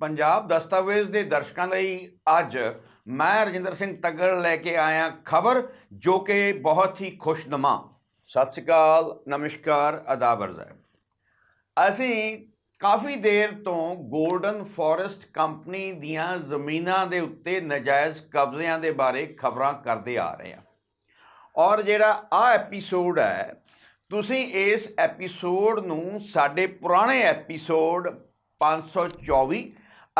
ਪੰਜਾਬ ਦਸਤਾਵੇਜ਼ ਦੇ ਦਰਸ਼ਕਾਂ ਲਈ ਅੱਜ ਮੈਂ ਰਜਿੰਦਰ ਸਿੰਘ ਤੱਗੜ ਲੈ ਕੇ ਆਇਆ ਖਬਰ ਜੋ ਕਿ ਬਹੁਤ ਹੀ ਖੁਸ਼ਨੁਮਾ। ਸਤਿ ਸ਼੍ਰੀ ਅਕਾਲ, ਨਮਸਕਾਰ ਅਦਾਬਰਜ਼ ਹੈ ਅਸੀਂ ਕਾਫੀ ਦੇਰ ਤੋਂ 골ਡਨ ਫੋਰੈਸਟ ਕੰਪਨੀ ਦੀਆਂ ਜ਼ਮੀਨਾਂ ਦੇ ਉੱਤੇ ਨਜਾਇਜ਼ ਕਬਜ਼ਿਆਂ ਦੇ ਬਾਰੇ ਖਬਰਾਂ ਕਰਦੇ ਆ ਰਹੇ ਹਾਂ। ਔਰ ਜਿਹੜਾ ਆ ਐਪੀਸੋਡ ਹੈ, ਤੁਸੀਂ ਇਸ ਐਪੀਸੋਡ ਨੂੰ ਸਾਡੇ ਪੁਰਾਣੇ ਐਪੀਸੋਡ 524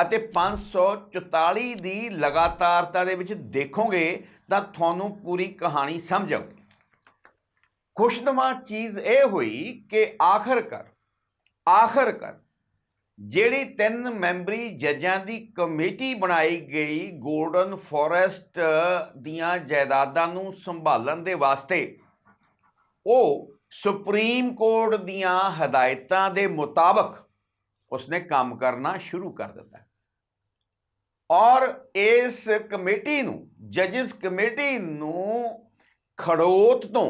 ਅਤੇ 544 ਦੀ ਲਗਾਤਾਰਤਾ ਦੇ ਵਿੱਚ ਦੇਖੋਗੇ ਤਾਂ ਤੁਹਾਨੂੰ ਪੂਰੀ ਕਹਾਣੀ ਸਮਝ ਆਊਗੀ। ਖੁਸ਼ਨੁਮਾ ਚੀਜ਼ ਇਹ ਹੋਈ ਕਿ ਆਖਰਕਾਰ ਆਖਰਕਾਰ ਜਿਹੜੀ ਤਿੰਨ ਮੈਂਬਰੀ ਜੱਜਾਂ ਦੀ ਕਮੇਟੀ ਬਣਾਈ ਗਈ ਗੋਲਡਨ ਫੋਰੈਸਟ ਦੀਆਂ ਜਾਇਦਾਦਾਂ ਨੂੰ ਸੰਭਾਲਣ ਦੇ ਵਾਸਤੇ, ਉਹ ਸੁਪਰੀਮ ਕੋਰਟ ਦੀਆਂ ਹਦਾਇਤਾਂ ਦੇ ਮੁਤਾਬਕ ਉਸਨੇ ਕੰਮ ਕਰਨਾ ਸ਼ੁਰੂ ਕਰ ਦਿੱਤਾ। ਔਰ ਇਸ ਕਮੇਟੀ ਨੂੰ, ਜੱਜਸ ਕਮੇਟੀ ਨੂੰ ਖੜੋਤ ਤੋਂ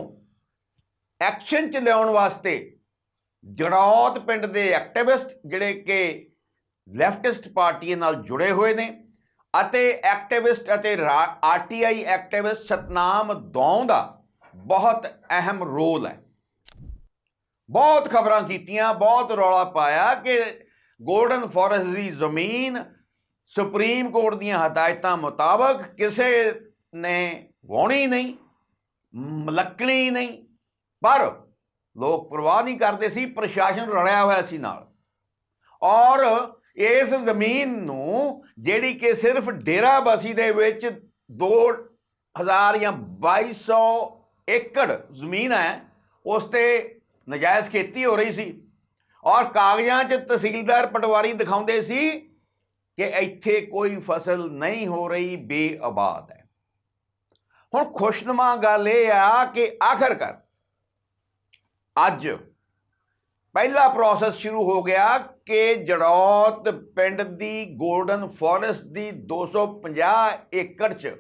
ਐਕਸ਼ਨ ਚ ਲਿਆਉਣ ਵਾਸਤੇ ਜੜੌਤ ਪਿੰਡ ਦੇ ਐਕਟਿਵਿਸਟ ਜਿਹੜੇ ਕਿ ਲੈਫਟਿਸਟ ਪਾਰਟੀ ਨਾਲ ਜੁੜੇ ਹੋਏ ਨੇ ਅਤੇ ਐਕਟਿਵਿਸਟ ਅਤੇ ਆਰਟੀਆਈ ਐਕਟਿਵਿਸਟ ਸਤਨਾਮ ਦੌਂ ਦਾ ਬਹੁਤ ਅਹਿਮ ਰੋਲ ਹੈ। ਬਹੁਤ ਖਬਰਾਂ ਕੀਤੀਆਂ, ਬਹੁਤ ਰੌਲਾ ਪਾਇਆ ਕਿ ਗੋਲਡਨ ਫੋਰੈਸਟ ਦੀ ਜ਼ਮੀਨ ਸੁਪਰੀਮ ਕੋਰਟ ਦੀਆਂ ਹਦਾਇਤਾਂ ਮੁਤਾਬਕ ਕਿਸੇ ਨੇ ਵਾਉਣੀ ਨਹੀਂ, ਮਲਕਣੀ ਨਹੀਂ, ਪਰ ਲੋਕ ਪਰਵਾਹ ਨਹੀਂ ਕਰਦੇ ਸੀ, ਪ੍ਰਸ਼ਾਸਨ ਰਲਿਆ ਹੋਇਆ ਸੀ ਨਾਲ। ਔਰ ਇਸ ਜ਼ਮੀਨ ਨੂੰ ਜਿਹੜੀ ਕਿ ਸਿਰਫ ਡੇਰਾ ਬਸੀ ਦੇ ਵਿੱਚ 2000 ਜਾਂ 2200 ਏਕੜ ਜ਼ਮੀਨ ਹੈ, ਉਸ ਤੇ ਨਜਾਇਜ਼ ਖੇਤੀ ਹੋ ਰਹੀ ਸੀ। ਔਰ ਕਾਗਜ਼ਾਂ 'ਚ ਤਹਿਸੀਲਦਾਰ ਪਟਵਾਰੀ ਦਿਖਾਉਂਦੇ ਸੀ ਕਿ ਇੱਥੇ ਕੋਈ ਫਸਲ ਨਹੀਂ ਹੋ ਰਹੀ, ਬੇਆਬਾਦ ਹੈ। ਹੁਣ ਖੁਸ਼ਨਮਾ ਗੱਲ ਇਹ ਆ ਕਿ ਆਖਰਕਾਰ ਅੱਜ ਪਹਿਲਾ ਪ੍ਰੋਸੈਸ ਸ਼ੁਰੂ ਹੋ ਗਿਆ ਕਿ ਜੜੌਤ ਪਿੰਡ ਦੀ ਗੋਲਡਨ ਫੋਰੈਸਟ ਦੀ 250 ਏਕੜ 'ਚ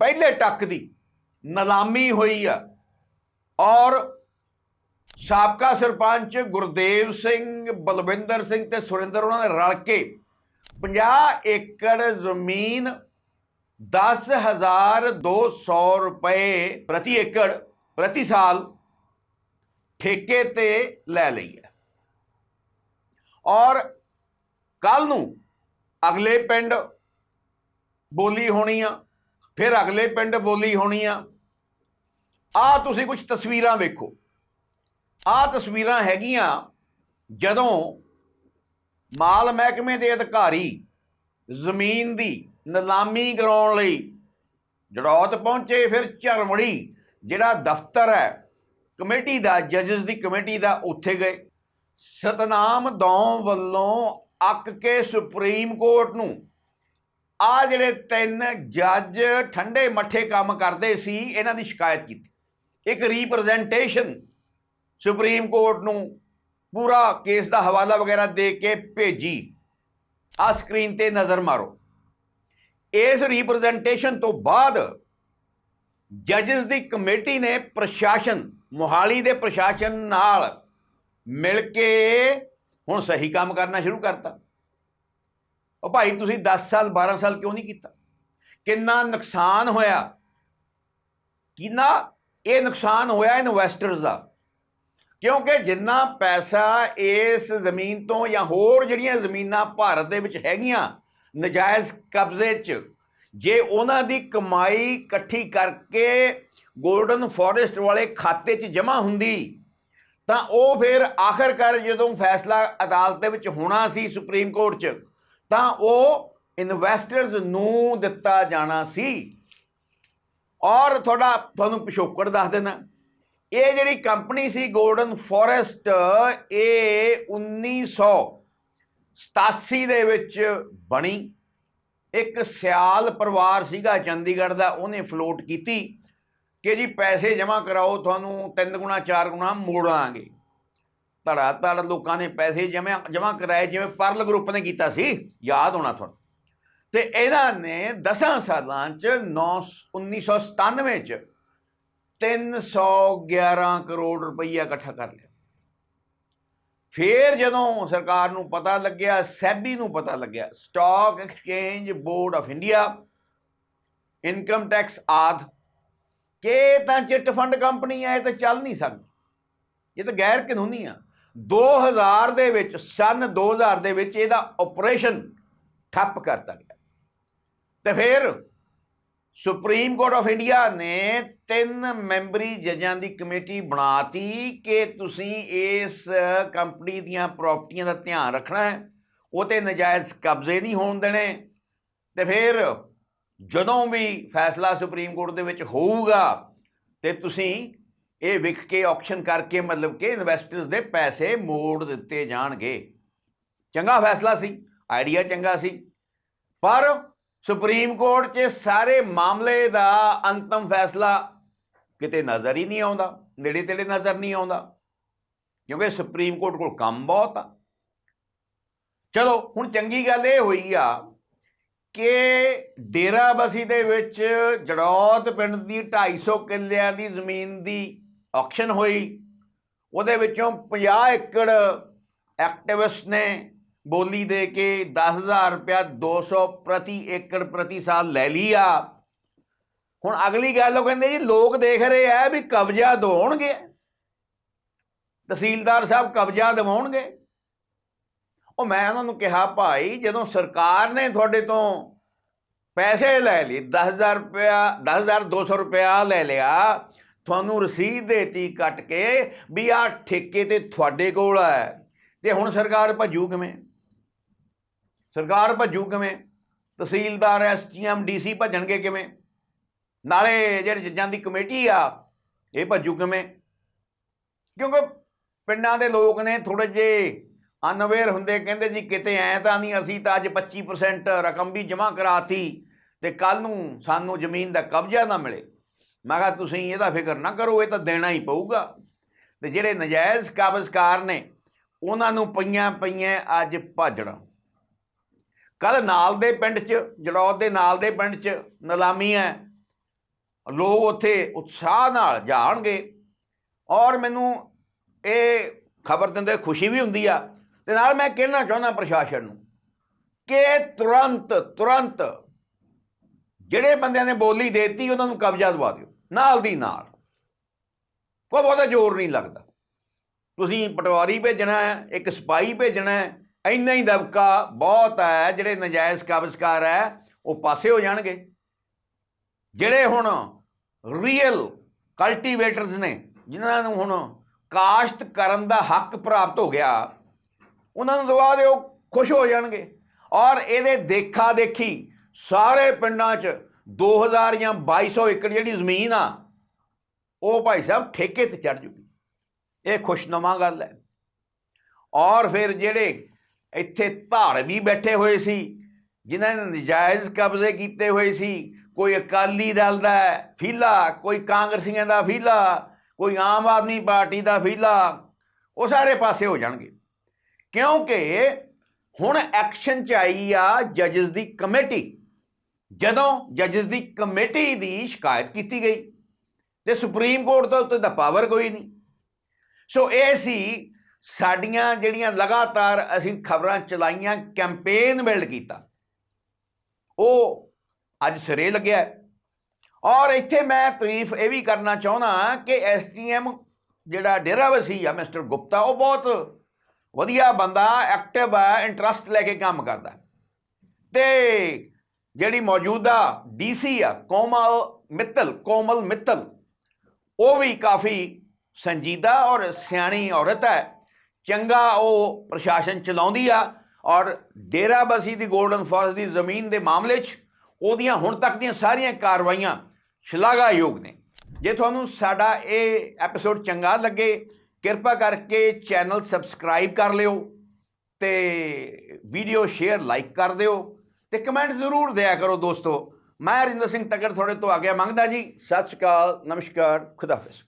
ਪਹਿਲੇ ਟੱਕ ਦੀ ਨਿਲਾਮੀ ਹੋਈ ਆ ਔਰ ਸਾਬਕਾ ਸਰਪੰਚ ਗੁਰਦੇਵ ਸਿੰਘ, ਬਲਵਿੰਦਰ ਸਿੰਘ ਤੇ ਸੁਰਿੰਦਰ ਉਹਨਾਂ ਨੇ ਰਲ ਕੇ 50 ਏਕੜ ਜ਼ਮੀਨ 10200 ਰੁਪਏ ਪ੍ਰਤੀ ਏਕੜ, ਪ੍ਰਤੀ ਸਾਲ ਠੇਕੇ ਤੇ ਲੈ ਲਈ ਹੈ। ਔਰ ਕੱਲ ਨੂੰ ਅਗਲੇ ਪਿੰਡ ਬੋਲੀ ਹੋਣੀ ਆ, ਫਿਰ ਅਗਲੇ ਪਿੰਡ ਬੋਲੀ ਹੋਣੀ ਆ। ਆ ਤੁਸੀਂ ਕੁਝ ਤਸਵੀਰਾਂ ਵੇਖੋ। ਆ ਤਸਵੀਰਾਂ ਹੈਗੀਆਂ ਜਦੋਂ ਮਾਲ ਮਹਿਕਮੇ ਦੇ ਅਧਿਕਾਰੀ ਜ਼ਮੀਨ ਦੀ ਨਿਲਾਮੀ ਕਰਾਉਣ ਲਈ ਜੜੌਤ ਪਹੁੰਚੇ, ਫਿਰ ਝਰਮੜੀ ਜਿਹੜਾ ਦਫ਼ਤਰ ਹੈ, ਕਮੇਟੀ ਦਾ, ਜੱਜਸ ਦੀ ਕਮੇਟੀ ਦਾ, ਉੱਥੇ ਗਏ। ਸਤਨਾਮ ਦੌਂ ਵੱਲੋਂ ਅੱਕ ਕੇ ਸੁਪਰੀਮ ਕੋਰਟ ਨੂੰ ਆ ਜਿਹੜੇ ਤਿੰਨ ਜੱਜ ਠੰਡੇ ਮੱਠੇ ਕੰਮ ਕਰਦੇ ਸੀ, ਇਹਨਾਂ ਦੀ ਸ਼ਿਕਾਇਤ ਕੀਤੀ। ਇੱਕ ਰਿਪਰੈਜ਼ੈਂਟੇਸ਼ਨ ਸੁਪਰੀਮ ਕੋਰਟ ਨੂੰ ਪੂਰਾ ਕੇਸ ਦਾ ਹਵਾਲਾ ਵਗੈਰਾ ਦੇ ਕੇ ਭੇਜੀ। ਆ ਸਕਰੀਨ ਤੇ ਨਜ਼ਰ ਮਾਰੋ। ਇਸ ਰਿਪਰੈਜ਼ੈਂਟੇਸ਼ਨ ਤੋਂ ਬਾਅਦ ਜੱਜਸ ਦੀ ਕਮੇਟੀ ਨੇ ਪ੍ਰਸ਼ਾਸਨ, ਮੁਹਾਲੀ ਦੇ ਪ੍ਰਸ਼ਾਸਨ ਨਾਲ ਮਿਲ ਕੇ ਹੁਣ ਸਹੀ ਕੰਮ ਕਰਨਾ ਸ਼ੁਰੂ ਕਰਤਾ। ਉਹ ਭਾਈ, ਤੁਸੀਂ 10 ਸਾਲ 12 ਸਾਲ ਕਿਉਂ ਨਹੀਂ ਕੀਤਾ? ਕਿੰਨਾ ਨੁਕਸਾਨ ਹੋਇਆ? ਕਿੰਨਾ ਇਹ ਨੁਕਸਾਨ ਹੋਇਆ ਇਨਵੈਸਟਰਸ ਦਾ? ਕਿਉਂਕਿ ਜਿੰਨਾ ਪੈਸਾ ਇਸ ਜ਼ਮੀਨ ਤੋਂ ਜਾਂ ਹੋਰ ਜਿਹੜੀਆਂ ਜ਼ਮੀਨਾਂ ਭਾਰਤ ਦੇ ਵਿੱਚ ਹੈਗੀਆਂ ਨਜਾਇਜ਼ ਕਬਜ਼ੇ 'ਚ, ਜੇ ਉਹਨਾਂ ਦੀ ਕਮਾਈ ਇਕੱਠੀ ਕਰਕੇ ਗੋਲਡਨ ਫੋਰੈਸਟ ਵਾਲੇ ਖਾਤੇ 'ਚ ਜਮ੍ਹਾਂ ਹੁੰਦੀ, ਤਾਂ ਉਹ ਫਿਰ ਆਖਰਕਾਰ ਜਦੋਂ ਫੈਸਲਾ ਅਦਾਲਤ ਦੇ ਵਿੱਚ ਹੋਣਾ ਸੀ ਸੁਪਰੀਮ ਕੋਰਟ 'ਚ, ਤਾਂ ਉਹ ਇਨਵੈਸਟਰਸ ਨੂੰ ਦਿੱਤਾ ਜਾਣਾ ਸੀ। ਔਰ ਤੁਹਾਡਾ, ਤੁਹਾਨੂੰ ਪਿਛੋਕੜ ਦੱਸ ਦੇਣਾ। ਇਹ ਜਿਹੜੀ ਕੰਪਨੀ ਸੀ ਗੋਲਡਨ ਫੋਰੈਸਟ ਇਹ 1987 ਦੇ ਵਿੱਚ ਬਣੀ। ਇੱਕ ਸਿਆਲ ਪਰਿਵਾਰ ਸੀਗਾ ਚੰਡੀਗੜ੍ਹ ਦਾ, ਉਹਨੇ ਫਲੋਟ ਕੀਤੀ ਕਿ ਜੀ ਪੈਸੇ ਜਮ੍ਹਾਂ ਕਰਾਓ, ਤੁਹਾਨੂੰ ਤਿੰਨ ਗੁਣਾ, ਚਾਰ ਗੁਣਾ ਮੋੜਾਂਗੇ ਧੜਾ ਧੜ ਲੋਕਾਂ ਨੇ ਪੈਸੇ ਜਮ੍ਹਾਂ ਜਮ੍ਹਾਂ ਕਰਾਏ, ਜਿਵੇਂ ਪਰਲ ਗਰੁੱਪ ਨੇ ਕੀਤਾ ਸੀ, ਯਾਦ ਹੋਣਾ ਤੁਹਾਨੂੰ। ਤੇ ਇਹਨਾਂ ਨੇ 10 ਸਾਲਾਂ ਚ 9 1997 ਚ 311 ਕਰੋੜ ਰੁਪਈਆ ਇਕੱਠਾ ਕਰ ਲਿਆ। ਫੇਰ ਜਦੋਂ ਸਰਕਾਰ ਨੂੰ ਪਤਾ ਲੱਗਿਆ, ਸੈਬੀ ਨੂੰ ਪਤਾ ਲੱਗਿਆ stock exchange board of India income tax ਆਦ, ਕਿ ਤਾਂ ਚਿੱਟ ਫੰਡ ਕੰਪਨੀ ਆ, ਇਹ ਤਾਂ ਚੱਲ ਨਹੀਂ ਸਕਦੀ। ਇਹ ਤਾਂ ਗੈਰ ਕਾਨੂੰਨੀ ਆ। 2000 ਦੇ ਵਿੱਚ, ਸਨ 2000 ਦੇ ਵਿੱਚ ਇਹਦਾ ਆਪਰੇਸ਼ਨ ਠੱਪ ਕਰਤਾ ਗਿਆ। ਤੇ ਫਿਰ ਸੁਪਰੀਮ ਕੋਰਟ ਆਫ ਇੰਡੀਆ ਨੇ ਤਿੰਨ ਮੈਂਬਰੀ ਜੱਜਾਂ ਦੀ ਕਮੇਟੀ ਬਣਾਤੀ ਕਿ ਤੁਸੀਂ ਇਸ ਕੰਪਨੀ ਦੀਆਂ ਪ੍ਰਾਪਰਟੀਆਂ ਦਾ ਧਿਆਨ ਰੱਖਣਾ ਹੈ। ਉਹ ਤੇ ਨਜਾਇਜ਼ ਕਬਜ਼ੇ ਨਹੀਂ ਹੋਣ ਦੇਣੇ। ਤੇ ਫਿਰ ਜਦੋਂ ਵੀ ਫੈਸਲਾ ਸੁਪਰੀਮ ਕੋਰਟ ਦੇ ਵਿੱਚ ਹੋਊਗਾ ਤੇ ਤੁਸੀਂ ਇਹ ਵਿਕ ਕੇ ਆਕਸ਼ਨ ਕਰਕੇ ਮਤਲਬ ਕਿ ਇਨਵੈਸਟਰਸ ਦੇ ਪੈਸੇ ਮੋੜ ਦਿੱਤੇ ਜਾਣਗੇ। ਚੰਗਾ ਫੈਸਲਾ ਸੀ ਆਈਡੀਆ ਚੰਗਾ ਸੀ। ਪਰ ਸੁਪਰੀਮ ਕੋਰਟ 'ਚ ਸਾਰੇ ਮਾਮਲੇ ਦਾ ਅੰਤਮ ਫੈਸਲਾ ਕਿਤੇ ਨਜ਼ਰ ਹੀ ਨਹੀਂ ਆਉਂਦਾ ਨੇੜੇ ਤੇੜੇ ਨਜ਼ਰ ਨਹੀਂ ਆਉਂਦਾ, ਕਿਉਂਕਿ ਸੁਪਰੀਮ ਕੋਰਟ ਕੋਲ ਕੰਮ ਬਹੁਤ ਆ। ਚਲੋ, ਹੁਣ ਚੰਗੀ ਗੱਲ ਇਹ ਹੋਈ ਆ ਕਿ ਡੇਰਾਬਸੀ ਦੇ ਵਿੱਚ ਜੜੌਤ ਪਿੰਡ ਦੀ 250 ਕਿੱਲਿਆਂ ਦੀ ਜ਼ਮੀਨ ਦੀ ਆਕਸ਼ਨ ਹੋਈ। ਉਹਦੇ ਵਿੱਚੋਂ 50 ਏਕੜ ਐਕਟਿਵਿਸਟ ਨੇ ਬੋਲੀ ਦੇ ਕੇ 10000 ਰੁਪਇਆ 200 ਪ੍ਰਤੀ ਏਕੜ ਪ੍ਰਤੀ ਸਾਲ ਲੈ ਲਿਆ ਹੁਣ ਅਗਲੀ ਗੱਲ ਉਹ ਕਹਿੰਦੇ ਜੀ, ਲੋਕ ਦੇਖ ਰਹੇ ਆ ਵੀ ਕਬਜ਼ਾ ਦਿਵਾਉਣਗੇ। ਤਹਿਸੀਲਦਾਰ ਸਾਹਿਬ ਕਬਜ਼ਾ ਦਿਵਾਉਣਗੇ। ਉਹ ਮੈਂ ਉਹਨਾਂ ਨੂੰ ਕਿਹਾ, ਭਾਈ, ਜਦੋਂ ਸਰਕਾਰ ਨੇ ਤੁਹਾਡੇ ਤੋਂ ਪੈਸੇ ਲੈ ਲਈ 10000 ਰੁਪਇਆ 10200 ਰੁਪਇਆ ਲੈ ਲਿਆ, ਤੁਹਾਨੂੰ ਰਸੀਦ ਦੇਤੀ ਕੱਟ ਕੇ ਵੀ ਆ ਠੇਕੇ ਤੇ ਤੁਹਾਡੇ ਕੋਲ ਹੈ ਤੇ ਹੁਣ ਸਰਕਾਰ ਭੱਜੂ ਕਿਵੇਂ? ਸਰਕਾਰ ਭੱਜੂ ਕਿਵੇਂ? ਤਹਿਸੀਲਦਾਰ ਐਸਟੀਐਮ ਡੀਸੀ ਭੱਜਣਗੇ ਕਿਵੇਂ? ਨਾਲੇ ਜਿਹੜੇ ਜੱਜਾਂ ਦੀ ਕਮੇਟੀ ਆ, ਇਹ ਭੱਜੂ ਕਿਵੇਂ? ਕਿਉਂਕਿ ਪਿੰਡਾਂ ਦੇ ਲੋਕ ਨੇ ਥੋੜੇ ਜੇ ਅਨਵੇਅਰ ਹੁੰਦੇ, ਕਹਿੰਦੇ ਜੀ ਕਿਤੇ ਐ ਤਾਂ ਨਹੀਂ, ਅਸੀਂ ਤਾਂ ਅੱਜ 25% ਰਕਮ ਵੀ ਜਮ੍ਹਾਂ ਕਰਾਤੀ ਤੇ ਕੱਲ ਨੂੰ ਸਾਨੂੰ ਜ਼ਮੀਨ ਦਾ ਕਬਜ਼ਾ ਨਾ ਮਿਲੇ। ਮੈਂ ਕਿਹਾ, ਤੁਸੀਂ ਇਹਦਾ ਫਿਕਰ ਨਾ ਕਰੋ, ਇਹ ਤਾਂ ਦੇਣਾ ਹੀ ਪਊਗਾ। ਤੇ ਜਿਹੜੇ ਨਜਾਇਜ਼ ਕਬਜ਼ਕਾਰ ਨੇ, ਉਹਨਾਂ ਨੂੰ ਪਈਆਂ ਪਈਆਂ ਅੱਜ ਭਾਜਣਾ। ਕੱਲ ਨਾਲ ਦੇ ਪਿੰਡ 'ਚ ਜੜੌਦ ਦੇ ਨਾਲ ਦੇ ਪਿੰਡ 'ਚ ਨਿਲਾਮੀ ਹੈ। ਲੋਕ ਉੱਥੇ ਉਤਸ਼ਾਹ ਨਾਲ ਜਾਣਗੇ ਔਰ ਮੈਨੂੰ ਇਹ ਖਬਰ ਦਿੰਦੇ ਖੁਸ਼ੀ ਵੀ ਹੁੰਦੀ ਆ। ਤੇ ਨਾਲ ਮੈਂ ਕਹਿਣਾ ਚਾਹੁੰਦਾ ਪ੍ਰਸ਼ਾਸਨ ਨੂੰ ਕਿ ਤੁਰੰਤ ਤੁਰੰਤ ਜਿਹੜੇ ਬੰਦਿਆਂ ਨੇ ਬੋਲੀ ਦੇਤੀ, ਉਹਨਾਂ ਨੂੰ ਕਬਜ਼ਾ ਦਵਾ ਦਿਓ, ਨਾਲ ਦੀ ਨਾਲ। ਕੋਈ ਬਹੁਤਾ ਜ਼ੋਰ ਨਹੀਂ ਲੱਗਦਾ। ਤੁਸੀਂ ਪਟਵਾਰੀ ਭੇਜਣਾ ਹੈ, ਇੱਕ ਸਿਪਾਹੀ ਭੇਜਣਾ ਹੈ ਇੰਨਾ ਹੀ ਦਬਕਾ ਬਹੁਤ ਹੈ, ਜਿਹੜੇ ਨਜਾਇਜ਼ ਕਬਜ਼ਕਾਰ ਹੈ, ਉਹ ਪਾਸੇ ਹੋ ਜਾਣਗੇ। ਜਿਹੜੇ ਹੁਣ ਰੀਅਲ ਕਲਟੀਵੇਟਰਸ ਨੇ, ਜਿਨ੍ਹਾਂ ਨੂੰ ਹੁਣ ਕਾਸ਼ਤ ਕਰਨ ਦਾ ਹੱਕ ਪ੍ਰਾਪਤ ਹੋ ਗਿਆ, ਉਹਨਾਂ ਨੂੰ ਦਵਾ ਦਿਓ, ਖੁਸ਼ ਹੋ ਜਾਣਗੇ। ਔਰ ਇਹਦੇ ਦੇਖਾ ਦੇਖੀ ਸਾਰੇ ਪਿੰਡਾਂ 'ਚ 2000 ਜਾਂ 2200 ਏਕੜ ਜਿਹੜੀ ਜ਼ਮੀਨ ਆ, ਉਹ ਭਾਈ ਸਾਹਿਬ ਠੇਕੇ ਤੇ ਚੜ ਜੂਗੀ। ਇਹ ਖੁਸ਼ਨੁਮਾ ਗੱਲ ਹੈ। ਔਰ ਫਿਰ ਜਿਹੜੇ ਇੱਥੇ ਧਾਰ ਵੀ ਬੈਠੇ ਹੋਏ ਸੀ, ਜਿਨ੍ਹਾਂ ਨੇ ਨਜਾਇਜ਼ ਕਬਜ਼ੇ ਕੀਤੇ ਹੋਏ ਸੀ। ਕੋਈ ਅਕਾਲੀ ਦਲ ਦਾ ਫੀਲਾ, ਕੋਈ ਕਾਂਗਰਸੀਆਂ ਦਾ ਫੀਲਾ, ਕੋਈ ਆਮ ਆਦਮੀ ਪਾਰਟੀ ਦਾ ਫੀਲਾ, ਉਹ ਸਾਰੇ ਪਾਸੇ ਹੋ ਜਾਣਗੇ। ਕਿਉਂਕਿ ਹੁਣ ਐਕਸ਼ਨ ਚ ਆਈ ਆ ਜੱਜਸ ਦੀ ਕਮੇਟੀ। ਜਦੋਂ ਜੱਜਸ ਦੀ ਕਮੇਟੀ ਦੀ ਸ਼ਿਕਾਇਤ ਕੀਤੀ ਗਈ, ਤੇ ਸੁਪਰੀਮ ਕੋਰਟ ਤੋਂ ਉੱਤੇ ਦਾ ਪਾਵਰ ਕੋਈ ਨਹੀਂ। ਸੋ ਇਹ ਸੀ ਸਾਡੀਆਂ ਜਿਹੜੀਆਂ ਲਗਾਤਾਰ ਅਸੀਂ ਖਬਰਾਂ ਚਲਾਈਆਂ ਕੈਂਪੇਨ ਬਿਲਡ ਕੀਤਾ। ਉਹ ਅੱਜ ਸਿਰੇ ਲੱਗਿਆ ਔਰ ਇੱਥੇ ਮੈਂ ਤਾਰੀਫ ਇਹ ਵੀ ਕਰਨਾ ਚਾਹੁੰਦਾ ਕਿ ਐਸਟੀਐਮ ਜਿਹੜਾ ਡੇਰਾਵਸੀ ਆ ਮਿਸਟਰ ਗੁਪਤਾ, ਉਹ ਬਹੁਤ ਵਧੀਆ ਬੰਦਾ ਐਕਟਿਵ ਆ ਇੰਟਰਸਟ ਲੈ ਕੇ ਕੰਮ ਕਰਦਾ ਹੈ। ਤੇ ਜਿਹੜੀ ਮੌਜੂਦਾ ਡੀਸੀ ਆ, ਕੋਮਲ ਮਿੱਤਲ ਕੋਮਲ ਮਿੱਤਲ, ਉਹ ਵੀ ਕਾਫੀ ਸੰਜੀਦਾ ਔਰ ਸਿਆਣੀ ਔਰਤ ਹੈ। ਚੰਗਾ ਉਹ ਪ੍ਰਸ਼ਾਸਨ ਚਲਾਉਂਦੀ ਆ ਔਰ ਡੇਰਾਬਸੀ ਦੀ ਗੋਲਡਨ ਫਾਰਸ ਦੀ ਜ਼ਮੀਨ ਦੇ ਮਾਮਲੇ 'ਚ ਉਹਦੀਆਂ ਹੁਣ ਤੱਕ ਦੀਆਂ ਸਾਰੀਆਂ ਕਾਰਵਾਈਆਂ ਸ਼ਲਾਘਾਯੋਗ ਨੇ। ਜੇ ਤੁਹਾਨੂੰ ਸਾਡਾ ਇਹ ਐਪੀਸੋਡ ਚੰਗਾ ਲੱਗੇ, ਕਿਰਪਾ ਕਰਕੇ ਚੈਨਲ ਸਬਸਕ੍ਰਾਈਬ ਕਰ ਲਿਓ ਤੇ ਵੀਡੀਓ ਸ਼ੇਅਰ ਲਾਈਕ ਕਰ ਦਿਓ ਤੇ ਕਮੈਂਟ ਜ਼ਰੂਰ ਦਿਆ ਕਰੋ ਦੋਸਤੋ। ਮੈਂ ਰਿੰਦਰ ਸਿੰਘ ਤੱਕਰ ਤੁਹਾਡੇ ਤੋਂ ਆਗਿਆ ਮੰਗਦਾ ਜੀ। ਸਤਿ ਸ਼੍ਰੀ ਅਕਾਲ, ਨਮਸਕਾਰ ਖੁਦਾਫਿਜ਼